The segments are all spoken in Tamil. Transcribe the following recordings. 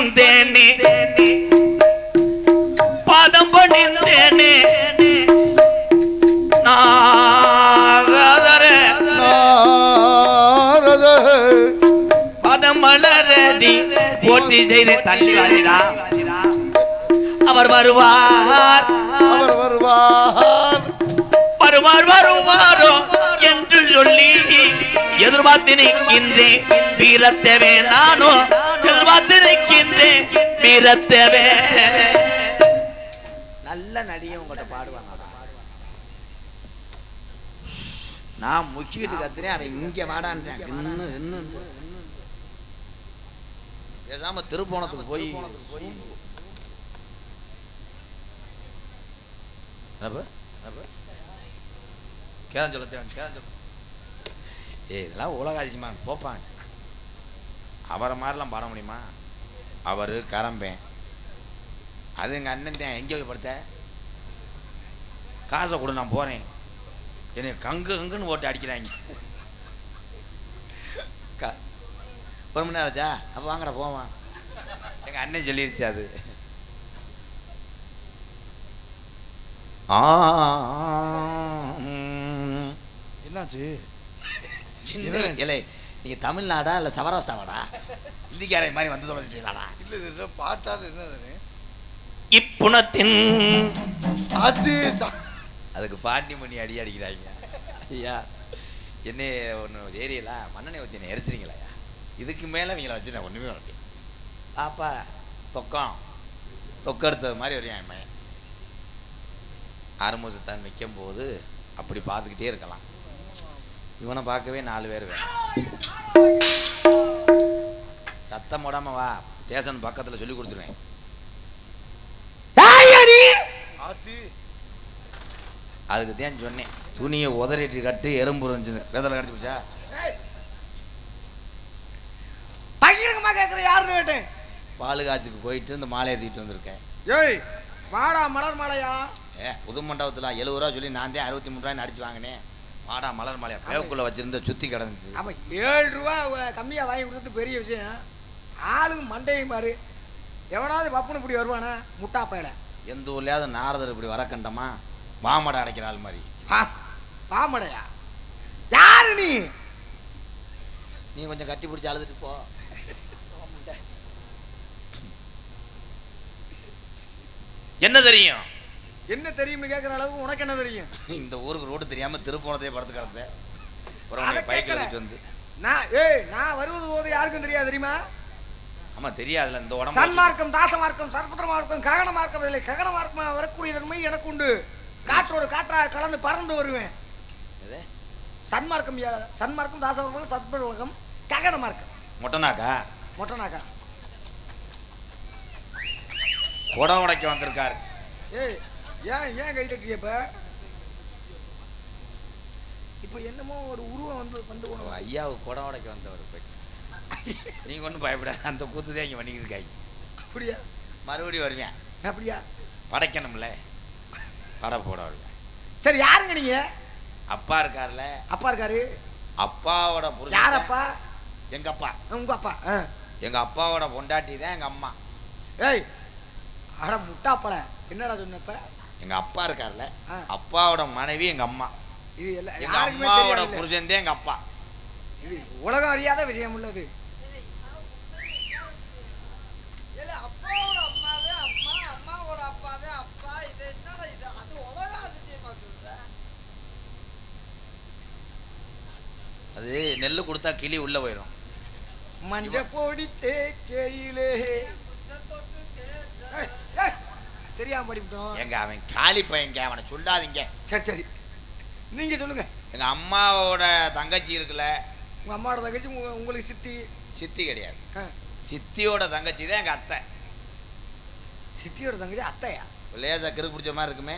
பணிந்தேனே பாதம் பணிந்தேனே நாரதரே. நாரத பதம் மலரடி போட்டி செய்து தள்ளி வாரிடா. அவர் வருவார். அவர் வருவார். வருவார் வருவாரோ என்று சொல்லி. எதிர்பார்த்து நிற்கின்றேன் வீரத்தேவே நானும் எதிர்பார்த்து நிற்கின்றேன் வீரத்தேவே. நல்ல நடிகை உங்கள்கிட்ட பாடுவாங்க. நான் முக்கிட்டு கத்துறேன் அவன் இங்க வாடான்றான். இன்னும் இன்னும் பேசாம திருப்போணத்துக்கு போய். என்னப்பா? என்னப்பா ஏ இதெல்லாம் உலக அதிசயமாக போப்பான் அவரை மாதிரிலாம் பாட முடியுமா? அவர் கரம்பேன். அது எங்கள் அண்ணன் தான் எங்கே போய் படுத்த? காசை கொடு நான் போகிறேன் என்னை கங்கு கங்குன்னு போட்டு அடிக்கிறாங்க. க ஒரு மணி நேரம் ஆச்சா அப்போ வாங்கடா போவான் எங்கள் அண்ணன் சொல்லிருச்சு அது. ஆ. என்னாச்சு? இல்லை நீங்க தமிழ்நாடா இல்லை சவராஷ்டிராவாடா? இந்திக்காரன் மாதிரி வந்து தொலைச்சிட்டீங்களாடா இல்ல இது என்ன பாட்டாது என்னது இப்புணத்தின் அது அதுக்கு பாண்டி மணி அடி அடிக்கிறாங்க. ஐயா என்ன ஒன்று சரியில்ல மண்ணெண்ணெய் வச்சு என்ன எரிச்சிருங்களா இதுக்கு மேலே இவங்கள வச்சு நான் ஒன்றுமே வளர்ப்பேன் பாப்பா தொக்கம். தொக்கம் எடுத்தது மாதிரி வரையும் என் பையன். ஆறுமுகத்தான் நிற்கும் போது அப்படி பார்த்துக்கிட்டே இருக்கலாம். இவனை பார்க்கவே நாலு பேர் வேணும். சத்தம் போடாம வா. ஸ்டேஷன் பக்கத்தில் சொல்லி கொடுத்துருவேன். அதுக்கு தான் சொன்னேன். துணியை உதறிட்டு கட்டு எறும்பு இருந்துச்சு. கதலை கடிச்சு போச்சா? பகிரங்கமா கேட்குற யாருன்னு கேட்டேன். பால் காய்ச்சுக்கு போயிட்டு இந்த மாலையை தூக்கிட்டு வந்திருக்கேன். ஏய் வாடா மலர் மாலையா? ஏ புது மண்டபத்தில் எழுபது ரூபா சொல்லி நான் தான் அறுபத்தி மூணு ரூபாய்னு அடிச்சு வாங்கினேன். வாடா மலர் மாலையா? பேவுக்குள்ளே வச்சிருந்த சுற்றி கிடந்துச்சு. அப்ப ஏழு ரூபா கம்மியா வாங்கி கொடுத்தது பெரிய விஷயம். ஆளுங்க மண்டையும் பாரு. எவனாவது பப்புனு இப்படி வருவானா? முட்டா பயல. எந்த ஊர்லயாவது நாரதர் இப்படி வர கண்டமா? மாமடை அடைக்கிற ஆள் மாதிரி. பாமடையா? யாரு நீ? நீ கொஞ்சம் கட்டி பிடிச்சி அழுதுட்டு போ. என்ன தெரியும்? என்ன தெரியும்னு கேட்குற அளவுக்கு உனக்கு என்ன தெரியும்? இந்த ஊருக்கு ரோடு தெரியாம திருப்போணத்தையே படுத்து கிடந்தேன் பைக். எடுத்துட்டு வந்து. நான் ஏய் நான் வருவது போது யாருக்கும் தெரியாது தெரியுமா? ஆமா தெரியாதுல இந்த உடம்பு சன்மார்க்கம் தாசமார்க்கம் சர்புத்திர மார்க்கம் ககன மார்க்கம் இல்லை. ககன மார்க்கம் வரக்கூடிய தன்மை எனக்கு உண்டு. காற்றோடு காற்றா கலந்து பறந்து வருவேன்? சன்மார்க்கம் சன்மார்க்கம் தாசமார்க்கம் சத்பர்வகம் ககன மார்க்கம் மொட்டனாக்கா மொட்டனாக்கா குடம் உடைக்க வந்திருக்காரு. ஏய் ஏன் ஏன் கை தட்டிய இப்ப? இப்போ என்னமோ ஒரு உருவம் வந்து வந்து உனக்கு ஐயாவுக்கு குடம் உடைக்க வந்தவர் போயிட்டு நீங்க ஒன்றும் பயப்படாத அந்த கூத்து தான் இங்கே பண்ணிக்கிட்டு இருக்காங்க அப்படியா? மறுபடியும் வருவேன் அப்படியா? படைக்கணும்ல. படை போட வருவேன் சரி யாருங்க நீங்க? அப்பா இருக்கார்ல. அப்பா இருக்காரு? அப்பாவோட புருஷன் யார் அப்பா? எங்க அப்பா. உங்க அப்பா ஆ. எங்க அப்பாவோட பொண்டாட்டி தான் எங்க அம்மா. ஏய் அட முட்டாப்பட. என்னடா சொன்னப்ப எங்க அப்பா இருக்கார்ல. அப்பாவோட மனைவி எங்க அம்மா. இது எல்லாம் எங்க யாருக்குமே அம்மாவோட தெரியாது புருஷன் தான் எங்க அப்பா. இது உலகம் அறியாத விஷயம் உள்ளது அப்பாவோட அம்மாவே அம்மா அம்மாவோட அப்பாவே அப்பா இது என்னடா இது? அது உலக அதிசயமா சொல்ற? அது நெல் கொடுத்தா கிளி உள்ள போயிடும் மஞ்ச பொடி தேக்கையிலே. தெரியாம படிப்பிட்டோம் எங்க அவன் காளி பையங்க அவனை சொல்லாதீங்க. சரி சரி. நீங்க சொல்லுங்க. எங்க அம்மாவோட தங்கச்சி இருக்குல்ல உங்க அம்மாவோட தங்கச்சி உங்க- உங்களுக்கு சித்தி? சித்தி கிடையாது. ஆ, சித்தியோட தங்கச்சி தான் எங்க அத்தை. சித்தியோட தங்கச்சி அத்தையா? லேசா கிறுக்கு பிடிச்ச மாதிரி இருக்குமே?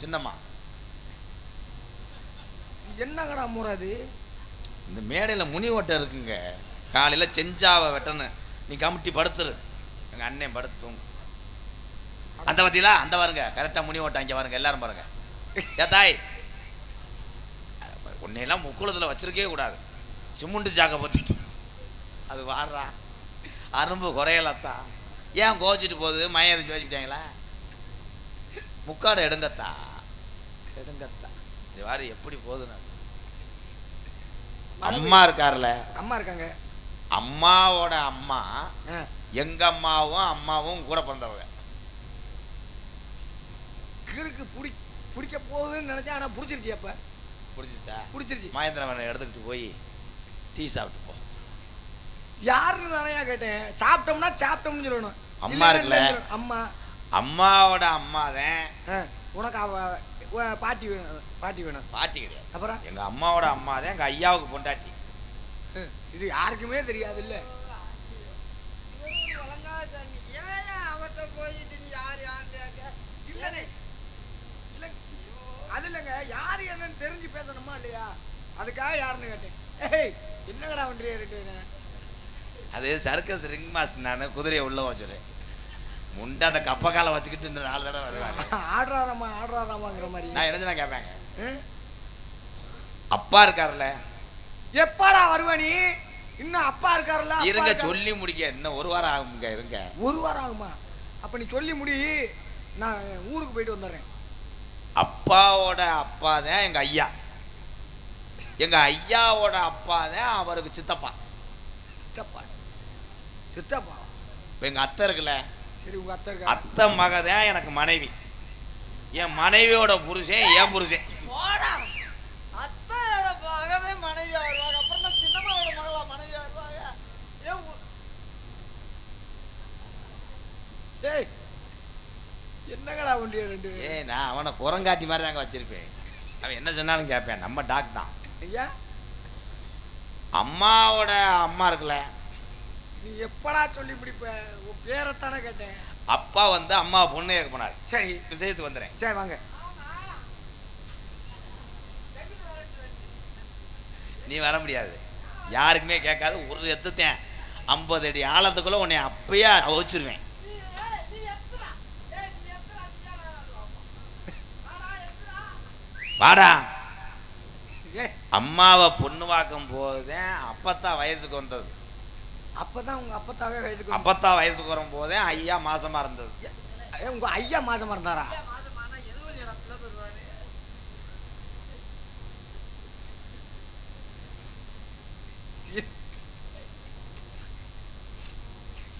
சின்னம்மா. என்னங்கடா முறை அது? இந்த மேடையில் முனி ஓட்டை இருக்குங்க. காலையில் செஞ்சாவை வெட்டணும். நீ கமிட்டி படுத்துரு. எங்கள் அண்ணன் படுத்தும். அந்த பார்த்தீங்களா அந்த பாருங்க கரெக்டாக முனி ஓட்டை அங்கே பாருங்க எல்லாரும் பாருங்க. ஏ தாய் உன்னையெல்லாம் முக்குளத்தில் வச்சிருக்கவே கூடாது. சிமுண்டு ஜாக்கை பற்றிட்டு அது வாடுறா. அரும்பு குறையலத்தா ஏன் கோச்சிட்டு போகுது? மயம் எதுவும் வச்சுக்கிட்டாங்களா முக்காடு எடுங்கத்தா. எடுங்கத்தா. இது வாரு எப்படி போகுதுன்னு. அம்மா இருக்கார்ல அம்மா இருக்காங்க. அம்மாவோட அம்மா ஆ, எங்க அம்மாவும் அம்மாவும் கூட பிறந்தவங்க. கிறுக்கு பிடி பிடிக்க போகுதுன்னு நினைச்சா ஆனா பிடிச்சிருச்சு அப்ப. பிடிச்சிச்சா பிடிச்சிருச்சு. மகேந்திரவனை எடுத்துக்கிட்டு போய் டீ சாப்பிட்டு போ. யாருன்னு தானே கேட்டேன். சாப்பிட்டோம்னா சாப்பிட்டோம்னு சொல்லணும். அம்மா இருக்குல்ல? அம்மா. அம்மாவோட அம்மா தான் உனக்கு பாட்டி வேணும் பாட்டி வேணும். பாட்டி கிடையாது. அப்புறம்? எங்க அம்மாவோட அம்மா தான் எங்க ஐயாவுக்கு பொண்டாட்டி. இது யாருக்குமே தெரியாது இல்ல இவரு ஒரு வழங்காத சாமி ஏன் அவர்கிட்ட போயிட்டு நீ யார் யாருன்னு கேட்க இல்லனே. இல்ல அது இல்லைங்க. யாரு என்னன்னு தெரிஞ்சு பேசணுமா இல்லையா? அதுக்காக யாருன்னு கேட்டேன். ஏய் என்னங்கடா ஒன்றியா இருக்கு அது சர்க்கஸ் ரிங் மாஸ்டர் நான் குதிரையை உள்ள வச்சுட்டேன். முண்டை அந்த கப்ப காலை வச்சுக்கிட்டு இந்த நாலு தடவை வருவாங்க ஆடுறாராமா ஆடுறாராமாங்கிற மாதிரி. நான் என்ன கேட்பேங்க? அப்பா இருக்கார்ல எப்பாடா வருவ நீ இன்னும் அப்பா இருக்காருல்ல? இருங்க. சொல்லி முடிக்க. இன்னும் ஒரு வாரம் ஆகுங்க இருங்க. ஒரு வாரம் ஆகுமா? அப்ப நீ சொல்லி முடி நான் ஊருக்கு போயிட்டு வந்துடுறேன். அப்பாவோட அப்பா தான் எங்க ஐயா. எங்க ஐயாவோட அப்பா தான் அவருக்கு சித்தப்பா. சித்தப்பா? சித்தப்பா? இப்போ எங்க அத்தை இருக்குல்ல? சரி உங்க அத்தை இருக்கா அத்தை மக தான் எனக்கு மனைவி. என் மனைவியோட புருஷன் என் புருஷன். போடா அத்தையோட மகவே மனைவியா வருவாங்க அப்புறம் நான் சின்னம்மாவோட மகளா மனைவியா வருவாங்க ஏன் உ- ஏய் என்னங்கடா ஒன்றிய ரெண்டு ஏய் நான் அவனை குரங்காட்டி மாதிரி தாங்க வச்சிருப்பேன். அவன் என்ன சொன்னாலும் கேட்பேன். நம்ம டாக் தான். ஐயா அம்மாவோட அம்மா இருக்குல்ல நீ எப்படா சொல்லி பிடிப்ப உன் பேரைத்தானே கேட்டேன். அப்பா வந்து அம்மா பொண்ணு கேட்க போனார். சரி. விஷயத்துக்கு வந்துடுறேன் சரி வாங்க. நீ வர முடியாது. யாருக்குமே கேட்காது. ஒரு எத்துத்தேன் ஐம்பது அடி ஆழத்துக்குள்ள உன்னை அப்பயே வச்சிருவேன் நீ ஏய், நீ எத்துடா ஏய் நீ எத்துடா நீ யாரா வாடா எத்துடா வாடா. ஏ அம்மாவை பொண்ணு வாக்கும் போதே அப்பத்தா வயசுக்கு வந்தது. அப்பதான் உங்க அப்பத்தாவே வயசுக்கு வந்து- அப்பத்தா வயசுக்கு வரும்போதே ஐயா மாசமா இருந்தது. உங்க ஐயா மாசமா இருந்தாரா?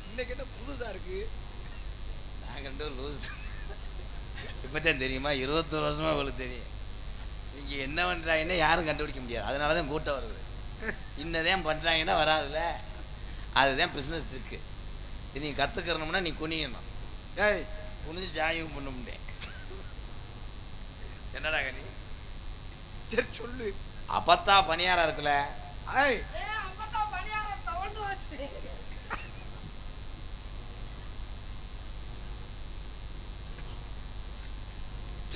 இன்னைக்கு என்ன புதுசா இருக்கு? நான் கண்டு லூஸ் இப்போதான் தெரியுமா? இருபத்தொரு வருஷமா உங்களுக்கு தெரியும். நீங்கள் என்ன பண்ணுறாங்கன்னு யாரும் கண்டுபிடிக்க முடியாது. அதனால தான் கூட்டம் வருது. இன்னதான் பண்ணுறாங்கன்னா வராதுல்ல அதுதான் பிஸ்னஸ் இருக்கு இது நீ கற்றுக்கிறணும்னா நீ குனியணும். ஏய். குனிஞ்சு ஜாயும் பண்ண முடியும் என்னடா கனி? சரி சொல்லு. அப்பத்தா பணியாரம் இருக்குல்ல? ஏய்.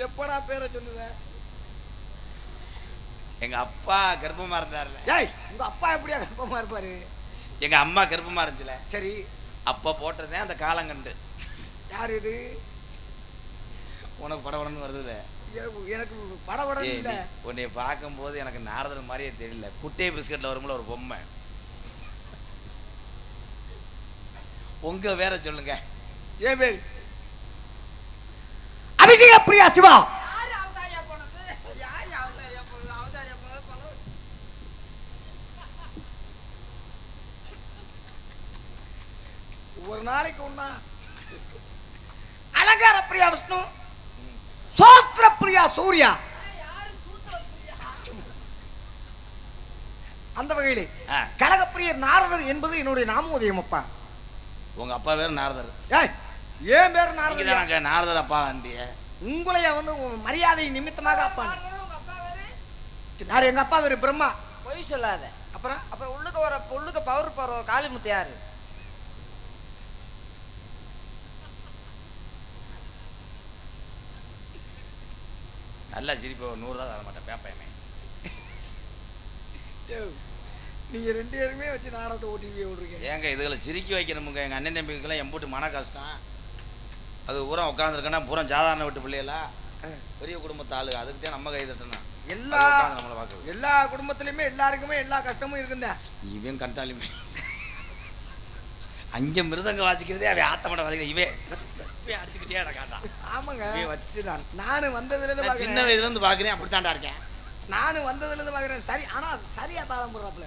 எப்படா பேரை சொல்லுவ? எங்கள் அப்பா கர்ப்பமாக இருந்தார்ல ஏய் உங்க அப்பா எப்படியா கர்ப்பமா இருப்பாரு? எங்கள் அம்மா கர்ப்பமாக இருந்துச்சுல. சரி. அப்போ போட்டதே அந்த காலங்கண்டு. யார் இது? உனக்கு படபடன்னு வருதுல்ல. எனக்கு- நீ- உன்னைய பார்க்கும்போது எனக்கு நாரதர் மாதிரியே தெரியல. குட்டை பிஸ்கட்ல வரும்ல ஒரு பொம்மை. உங்க வேற சொல்லுங்க. ஏன் பேர்? அபிஷேக பிரியா சிவா. ஒரு நாளைக்கு ஒண்ணா. அலங்கார பிரியா விஷ்ணு சோஸ்திர பிரியா சூர்யா. யாரு சூத்திர பிரியா அந்த வகையிலே ஆ. கனகப்பிரியர் நாரதர் என்பது என்னுடைய நாமோதயம் அப்பா உங்க அப்பா பேர் நாரதர். ஏய் ஏன் பேர் நீங்க நாரதர் நாரதர் அப்பா வண்டிய உங்களைய வந்து மரியாதை நிமித்தமாக அப்பா யாரு எங்க அப்பா பேரு பிரம்மா. பொய் சொல்லாத. அப்புறம்? அப்ப உள்ளுக்க வர உள்ளுக்க பவர் போற காளிமுத்து யாரு? நல்லா சிரிப்பு நூறுரூவா தர மாட்டேன். பேப்பையமே ஏய், நீங்க ரெண்டு பேருமே வச்சு நாடகத்தை ஓட்டிட்டு விடுறீங்க ஏங்க இதுகளை சிரிக்க வைக்கணுமுங்க. எங்க அண்ணன் தம்பிக்கெல்லாம் எம்புட்டு மன கஷ்டம். அது பூரா உட்காந்துருக்கேன்னா பூரா சாதாரண விட்டு பிள்ளைகளா. பெரிய குடும்பத்து ஆளு. அதுக்கு தான் நம்ம கை தட்டணும். எல்லா நம்மளை பார்க்குது எல்லா குடும்பத்திலயுமே எல்லாருக்குமே எல்லா கஷ்டமும் இருக்குந்த. இவன் கண்டாலுமே. அங்கே மிருதங்க வாசிக்கிறதே அவன் ஆத்தமட வாசிக்கிற இவே இவன் அடிச்சுக்கிட்டே காட்டான் ஆமாங்க. இவன் வச்சு நான். நானும் வந்ததுல இருந்து சின்ன பாக்குறேன். வயசுல இருந்து பார்க்குறேன் அப்படித்தான்டா இருக்கேன். நானும் வந்ததுல இருந்து பாக்குறேன். சரி ஆனா சரியா தாளம் போடுறாப்ல.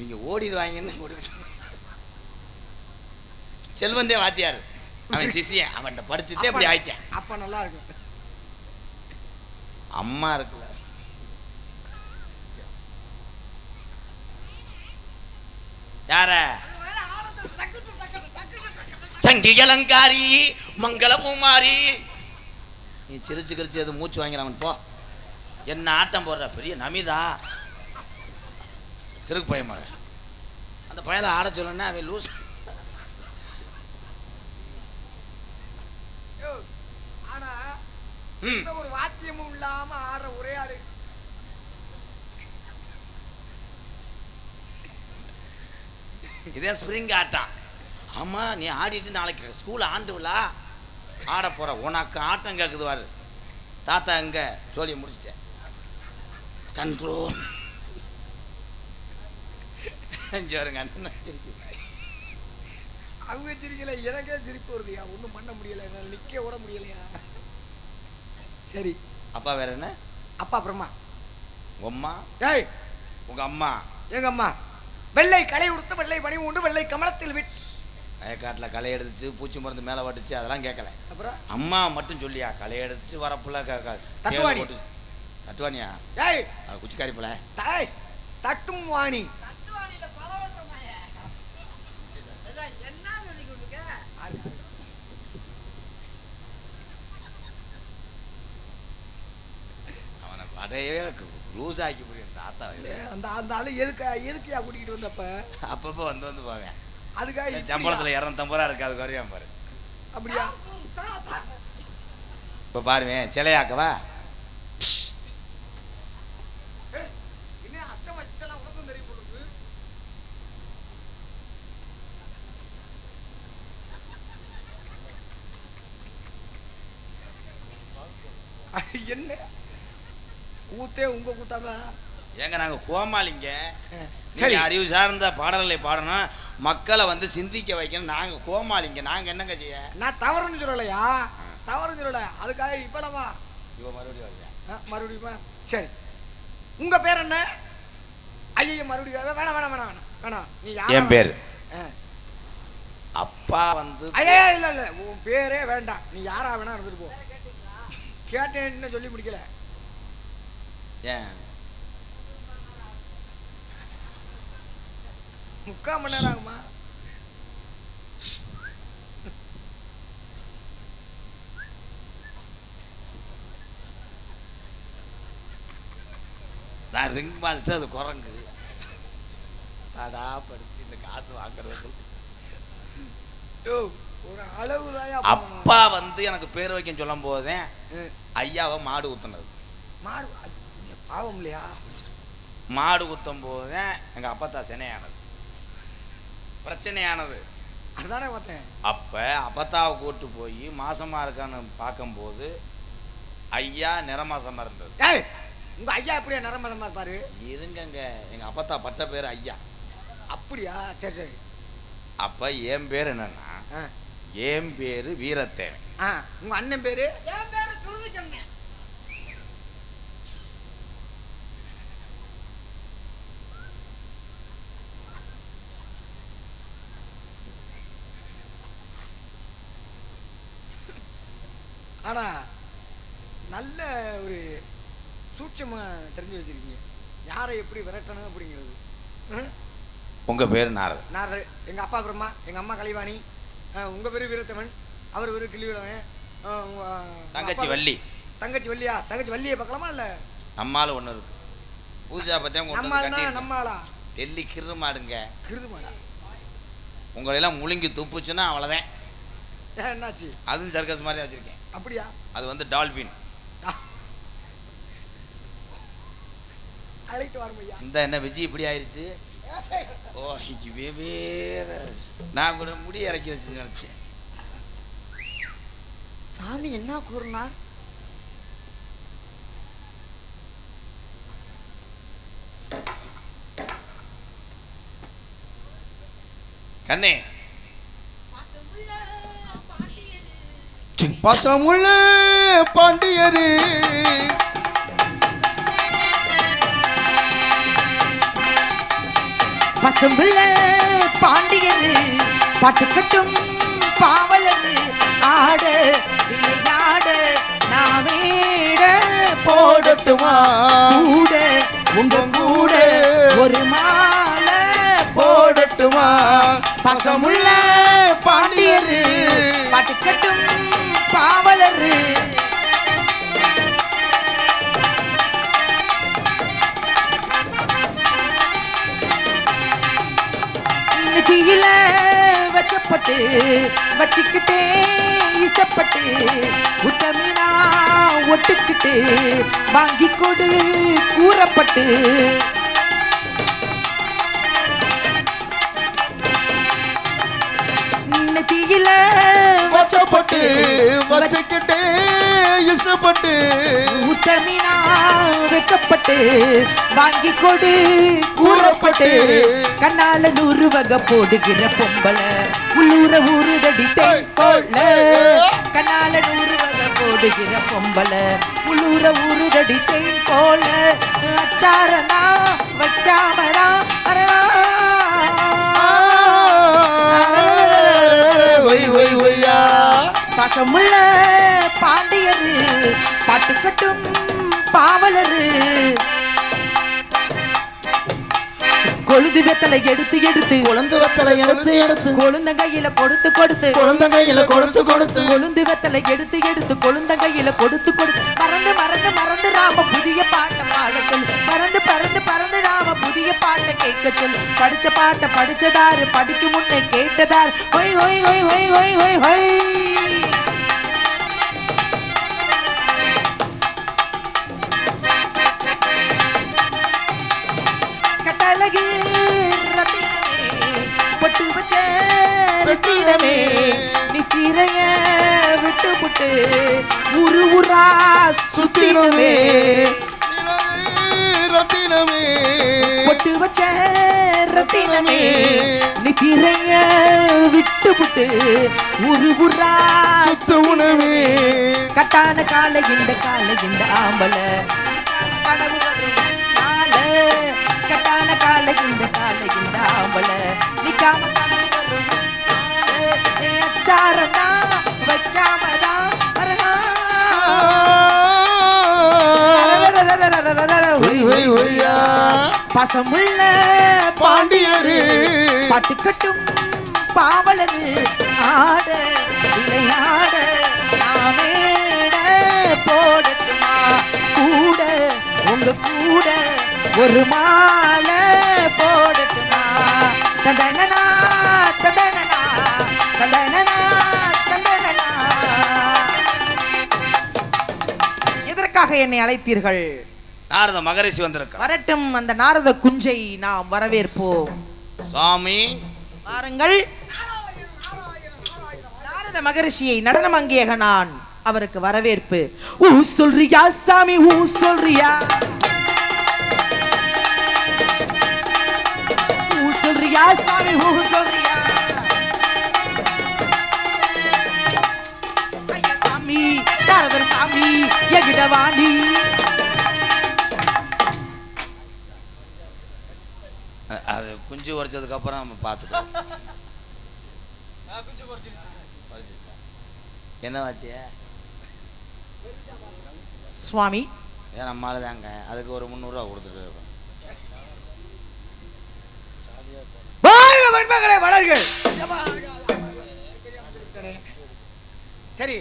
இவங்க ஓடிடுவாங்கன்னு கொடுக்க செல்வந்தே வாத்தியார். அவன் சிசியன் அவன்கிட்ட படிச்சுட்டே அப்படி ஆயிட்டேன். அப்ப நல்லா இருக்கும். அம்மா இருக்குல்ல. யார? சங்கி அலங்காரி மங்கள பூமாரி நீ சிரிச்சு கிரிச்சு அது மூச்சு வாங்கிறான் போ. என்ன ஆட்டம் போடுற பெரிய நமிதா. கிறுக்கு பையன் மகன். அந்த பையனை ஆட சொல்லணும்னா அவன் லூஸ் ஒரு வாத்தியமும் இல்லாம ஆடுற ஒரே ஆடு. இதே ஸ்ப்ரிங் ஆட்டம் ஆமா நீ ஆடிட்டு நாளைக்கு ஸ்கூல் ஆண்டு விழா ஆட போற உனக்கு ஆட்டம் கேட்குது பாரு. தாத்தா எங்க? ஜோலியை முடிச்சிட்டேன். கண்ட்ரோல் பாருங்க அண்ணன் சிரிக்குது. அவங்க சிரிக்கல எனக்கே சிரிப்பு வருதுயா? ஒண்ணும் பண்ண முடியல என்னால நிக்க ஓட முடியலையா? சரி. அப்பா வேற என்ன? அப்பா அப்புறமா. உங்க அம்மா டேய் உங்க அம்மா? எங்க அம்மா? வெள்ளை களை உடுத்து வெள்ளை பனி உண்டு வெள்ளை கமலத்தில் விட் வயக்காட்டில் களை எடுத்துச்சு பூச்சி மருந்து மேலே வட்டுச்சு அதெல்லாம் கேட்கல அப்புறம்? அம்மா மட்டும் சொல்லியா களை எடுத்துச்சு வரப்புல க க- தட்டுவாணி. தேயிலை போட்டுச்சு. தட்டுவானியா டேய் அது குச்சிக்காரி போல. தாய் தட்டும் வாணி. அவனை வடையே லூஸ் ஆக்கி போய் தாத்தா அந்த அந்த ஆளு எதுக்கு எதுக்குயா கூட்டிகிட்டு வந்தப்ப? அப்பப்போ வந்து வந்து போவேன். அதுக்காக? சம்பளத்தில் இரநூத்தம்பது ரூபா இருக்கு அது குறையாம பாரு. அப்படியா? இப்போ பாருவேன் சிலையாக்கவா என்ன கூத்தே உங்க கூத்தாதான் ஏங்க நாங்கள் கோமாளிங்க. சரி. அறிவு சார்ந்த பாடல்களை பாடணும். மக்களை வந்து சிந்திக்க வைக்கணும். நாங்கள் கோமாளிங்க. நாங்கள் என்னங்க செய்ய? நான் தவறுன்னு சொல்லலையா? தவறுன்னு சொல்லல. அதுக்காக இப்படவா இவ மறுபடியும் வருவேன் மறுபடியுமா சரி. உங்க பேர் என்ன? ஐயோ மறுபடியும் வேணாம் வேணாம் வேணாம் வேணாம். வேணாம். நீ யாரா? என் பேர். ஆ. அப்பா வந்து ஐயா இல்ல இல்ல உன் பேரே வேண்டாம். நீ யாரா வேணா இருந்துட்டு போ. கேட்டேன்னு சொல்லி முடிக்கல ஏன்? முக்கால் மணி நேரம் ஆகுமா? நான் ரிங் மாஸ்டர் அது குரங்கு. அடா படுத்தி இந்த காசு வாங்குறது. யோ ஒரு அளவு அப்பா வந்து எனக்கு பேர் வைக்க சொல்லும் போதே ஐயாவை மாடு ஊத்துனது. மாடு பாவம் இல்லையா? மாடு குத்தும் போதே எங்க அப்பத்தா சினையானது. பிரச்சனையானது. அதுதானே பார்த்தேன். அப்ப அப்பத்தாவை கூட்டு போய் மாசமா இருக்கான்னு பார்க்கும்போது ஐயா நிறமாசமா இருந்தது ஏய் உங்க ஐயா எப்படியா நிறமசமா இருப்பாரு? இருங்கங்க. எங்க அப்பத்தா பட்ட பேர் ஐயா. அப்படியா? சரி சரி. அப்ப என் பேர் என்னன்னா என் பேரு வீரத்தேவன். ஆ உங்க அண்ணன் பேரு? என் பேரு சுருதிக்கண்ணே ஆனா நல்ல ஒரு சூட்சமா தெரிஞ்சு வச்சிருக்கீங்க. யாரை எப்படி விரட்டணும் அப்படிங்கிறது. ம்? உங்க பேர் நாரது நான் ரெ- எங்க அப்பா பிரம்மா எங்க அம்மா கலைவாணி ஆ, உங்க பேரு வீரத்தவன் அவர் பேரு உங்க தங்கச்சி வள்ளி. தங்கச்சி வள்ளியா? தங்கச்சி வள்ளியை பார்க்கலாமா இல்ல? நம்மால ஒண்ணு இருக்கு. பூஜா பத்தியம் கொண்டு நம்ம வந்து ஆளுனா கட்டி நம்ம ஆளா டெல்லி கிரு மாடுங்க கிருது மாடா உங்களெல்லாம் முழுங்கி துப்புச்சுன்னா அவ்வளோதான் என்னாச்சு? அதுவும் சர்க்கஸ் மாதிரி வச்சிருக்கேன். அப்படியா? அது வந்து டால்பின். அழைத்து வரும் ஐயா இந்த என்ன விஜய் இப்படி ஆயிருச்சு? ஓ வேற. நான் கூட முடி இறக்கி வச்சு நினைச்சேன். சாமி என்ன கூறினார்? கண்ணே. பசமுள்ள பாண்டியரு பசும்புள்ள பாண்டியரு பாட்டுக்கட்டும் பாவலரு ஆட விளையாட நாமேட போடட்டுமா? கூட உங்க கூட ஒரு மாலை போடட்டுமா? பசமுள்ள பாண்டியரு பாட்டுக்கட்டும் பாவலரு நெத்தியில வச்சப்பட்டு வச்சுக்கிட்டே இஷ்டப்பட்டு உத்தமினா ஒட்டுக்கிட்டு வாங்கி கொடு கூறப்பட்டு. நெத்தியில வச்சப்பட்டு வச்சுக்கிட்டே இஷ்டப்பட்டு உத்தமினா வைக்கப்பட்டு வாங்கி கொடு கூறப்பட்டு கண்ணால நூறு வகை போடுகிற பொம்பள உள்ளூர ஊறுதடி தேய்ப்போல கண்ணால நூறு வகை போடுகிற பொம்பள உள்ளூர ஊறுதடி தேன் போல அச்சாரனா வைக்காமரா பசமுள்ள பாட்டு கட்டும் பாவலரு. கொழுது வெத்தலை எடுத்து எடுத்து குழந்தை வத்தலை எடுத்து எடுத்து கொழுந்தங்கையில கொடுத்து கொடுத்து குழந்தை கையில கொடுத்து கொடுத்து. கொழுந்து வெத்தலை எடுத்து எடுத்து கொழுந்தங்கையில கொடுத்து கொடுத்து. மறந்து மறந்து மறந்து ராம புதிய பாட்டை பாட சொல்லு. பறந்து பறந்து பறந்து ராம புதிய பாட்டை கேட்க சொல்லு. படிச்ச பாட்டை படிச்சதாரு படிக்கும் முன்னே கேட்டதாரு. ஹொய் ஹொய் ஹொய் ஹொய் ஹொய் ஹொய் ஹொய். ரத்தினமே நித்திரைய விட்டு புட்டு உரு உரா சுத்தினமே ரத்தினமே பொட்டு வச்ச ரத்தினமே. நித்திரைய விட்டு புட்டு உரு உரா சுத்த உணவே. கட்டான கால இந்த கால இந்த ஆம்பல. கட்டான கால இந்த கால இந்த ஆம்பல நிக்காம. ஏ அச்சாரனா வைக்காமதா பசமுள்ள பாண்டியரு. பாட்டு கட்டும் பாவலரு ஆட விளையாட நாமேட போடட்டுமா? கூட உங்க கூட ஒரு மாலை போடட்டுமா? தந்தனனா எதற்காக என்னை அழைத்தீர்கள்? நாரத மகரிஷி வந்திருக்கார் வரட்டும் அந்த நாரத குஞ்சை நாம் வரவேற்போம். சுவாமி. வாருங்கள். நாரத மகரிஷியை நடனம் அங்கேக நான் அவருக்கு வரவேற்பு. ஊ சொல்றியா சாமி? ஊ சொல்றியா? ஊ சொல்றியா சாமி? ஊ சொல்றியா? சாமி எகிட வாணி அ- அது குஞ்சு உரைச்சதுக்கு அப்புறம் நம்ம பார்த்துக்கலாம். என்ன வாத்திய? சுவாமி. ஏன் நம்ம தாங்க? அதுக்கு ஒரு முந்நூறுரூவா கொடுத்துட்டு இருக்கோம். மண்மகளே வளர்கள். சரி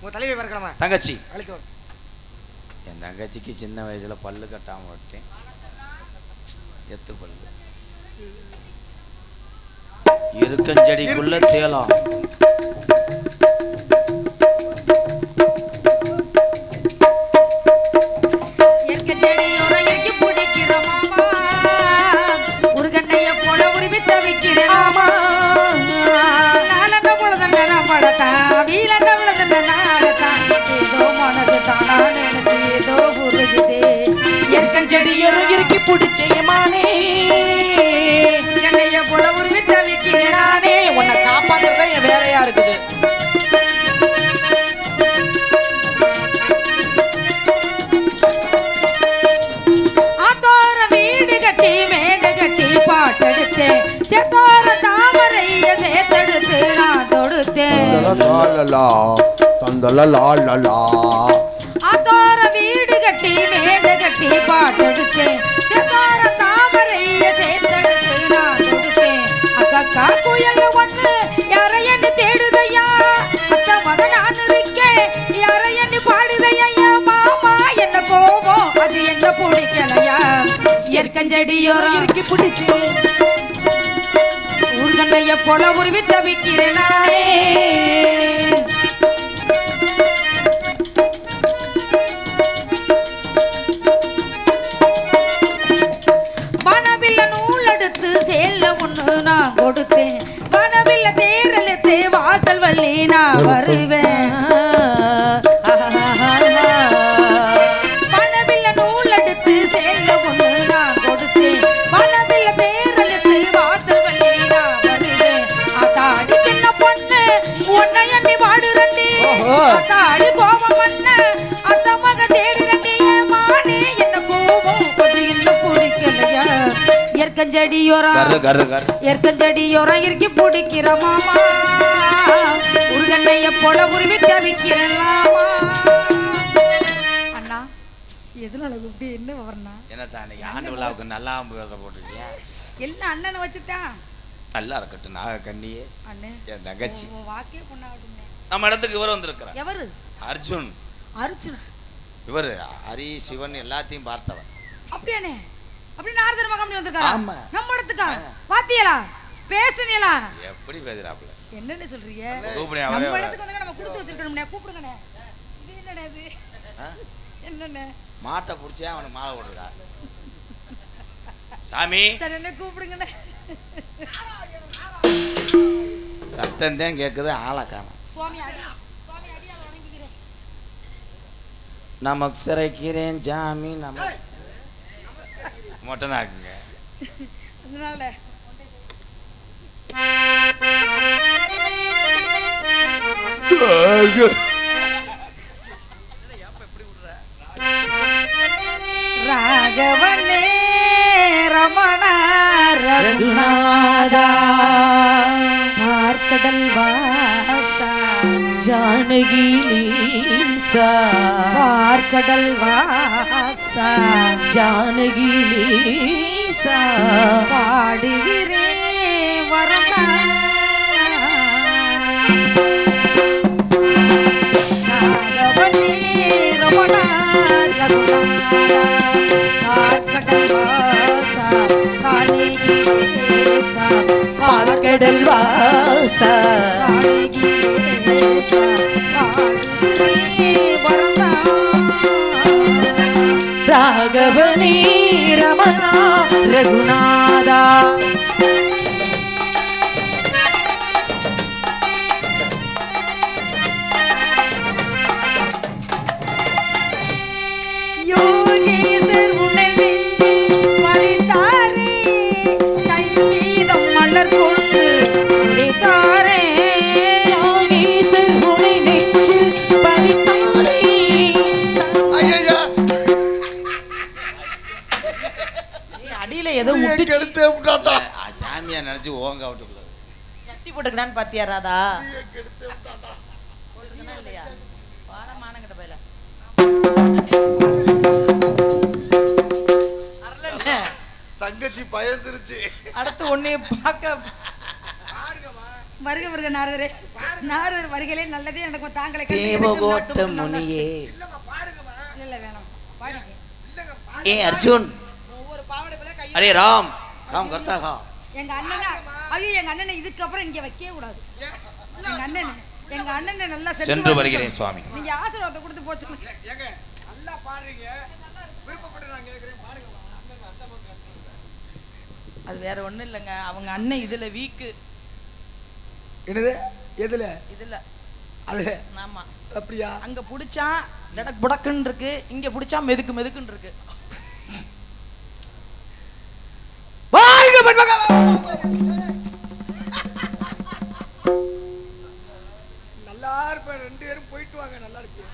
உங்க தலைவி வரக்கலாமா தங்கச்சி. வா. என் தங்கச்சிக்கு சின்ன வயசுல பல்லு கட்டாம விட்டேன். எத்து பல்லு இருக்கஞ்செடிக்குள்ள தேலம். வீரண்ட விழுந்த நாடத்தான் ஏதோ மனது தானா நினைச்சு ஏதோ உருகுதே ஏற்கன் செடியோரம் இறுக்கி பிடிச்சேமானே என்னைய போல உருவி தவிக்கிறானே உன்னை காப்பாற்றுறதா என் வேலையா இருக்குது. பாட்டெடுத்தேன் தாமரைய சேர்த்தெடுத்து நான் தொடுத்தேன். தந்தலலா தந்தலலா ஆத்தோர வீடு கட்டி மேடு கட்டி பாட்டெடுத்தேன் செத்தோர தாமரைய சேர்த்தெடுத்து நான் தொடுத்தேன் அக்கா குயல் ஒண்ணு யாரையன்னு தேடுதையா? அத்த மக நான் இருக்கேன். யாரையன்னு பாடுதையா மாமா என்ன கோபம்? அது என்ன பிடிக்கலையா? இயற்கஞ்செடியோரம் இறுக்கி பிடிச்சு. ஊர்கண்டைய போல உருவி தவிக்கிறேன் நானே. ஒண்ணு நான் கொடுத்தேன். வனவில்ல தேரெழுத்து வாசல் வள்ளி நான் வருவேன். மனவில்ல நூல் எடுத்து சேல்ல ஒண்ணு நான் கொடுத்தேன். மனவில்ல தேரெழுத்து வாசல் வள்ளி நான் வருவேன். அத்தாடி சின்ன பொண்ணு உன்னை எண்ணி பாடுறண்டி அத்தாடி கோபம் பண்ண அத்த மக தேடுறண்டி மானே என்ன கரு எற்கஞ்செடியோரம் இறுக்கி பிடிக்கிற மாமா. உருகண்டைய போல உருவி தவிக்கிறலாமா அண்ணா எதனால கூப்பிட்டு என்ன வரனா என்னத்தா அன்னைக்கு ஆண்டு விழாவுக்கு நல்லா பேச போட்டுருக்கியா? எல்லாம் அண்ணனை வச்சுட்டான் நல்லா இருக்கட்டும் நாக கண்ணியே அண்ணே என் தங்கச்சி. வாக்கே நம்ம இடத்துக்கு இவர் வந்திருக்கிறார். எவரு? அர்ஜுன். அர்ச்சுனா இவர் ஹரி சிவன் எல்லாத்தையும் பார்த்தவன். அப்படியாண்ணே. அப்படி நாரதர் மகம் வந்திருக்கா ஆமா. நம்ம இடத்துக்கா? பாத்தியலா? பேசுனீங்களா எப்படி பேசுறாப்புல? என்னன்னு சொல்றீங்க? நம்ம. இடத்துக்கு வந்து நம்ம கொடுத்து வச்சிருக்கணும்ண்ணே கூப்பிடுங்கண்ணே. இது என்னண்ணே இது? என்னண்ணே? மாட்டை பிடிச்சா அவனுக்கு மாலை போடுறா சாமி. சரி என்ன கூப்பிடுங்கண்ணே. சத்தம் தான் கேட்குது ஆளை காணோம். சுவாமி நமக்கு சிறைக்கிறேன் ஜாமி நம்ம மொட்டை நாக்குங்க அதனால ராகவனே ரமண ரகுநாதா. பார்க்கடல் வாசா ஜானகி லீசா பார்க்கடல் வாசா. ஜானகி லீசா பாடுகிறே வரண்டா ரமண ரகுநாதா ரமணா ரகுநாதா ஏதோ முட்டுச்சு கெடுத்தே விட்டாட்டா ஆ, சாமியா நினைச்சு ஓங்க விட்டுக்குள்ள சட்டி போட்டுக்கிறான்னு பாத்தியா ராதா? இல்லையா? வார மானங்கிட்ட போயில. தங்கச்சி பயந்துருச்சு. அடுத்து உன்னைய பார்க்க வருக வருக நாரதரே. நாரதர் வருகையிலே நல்லதே நடக்கும் தாங்களை தேவகோட்ட எடுத்து முனியே. இல்ல வேணாம். இல்லைங்க ஏ அர்ஜுன் ஒவ்வொரு பாவடை போல கை அரே ராம் ராம் கர்த்தா கா. எங்க அண்ணனை ஐயோ எங்க அண்ணனை இதுக்கப்புறம் இங்க வைக்கவே கூடாது. எங்க அண்ணன் எங்க அண்ணனை நல்லா சென்று வருகிறேன் சுவாமி. நீங்க ஆசீர்வாதத்தை கொடுத்து போச்சு. ஏங்க நல்லா பாடுறீங்க. விருப்பப்பட்டு நான் கேட்குறேன் அது வேற ஒண்ணும் இல்லைங்க. அவங்க அண்ணன் இதுல வீக்கு. என்னது? எதுல? இதுல. அதுல ஆமா. அப்படியா? அங்க புடிச்சா டடக் புடக்குன்னு இருக்கு. இங்க புடிச்சா மெதுக்கு மெதுக்குன்னு இருக்கு. நல்லா இருப்பேன். ரெண்டு பேரும் போயிட்டு வாங்க. நல்லா இருப்பேன்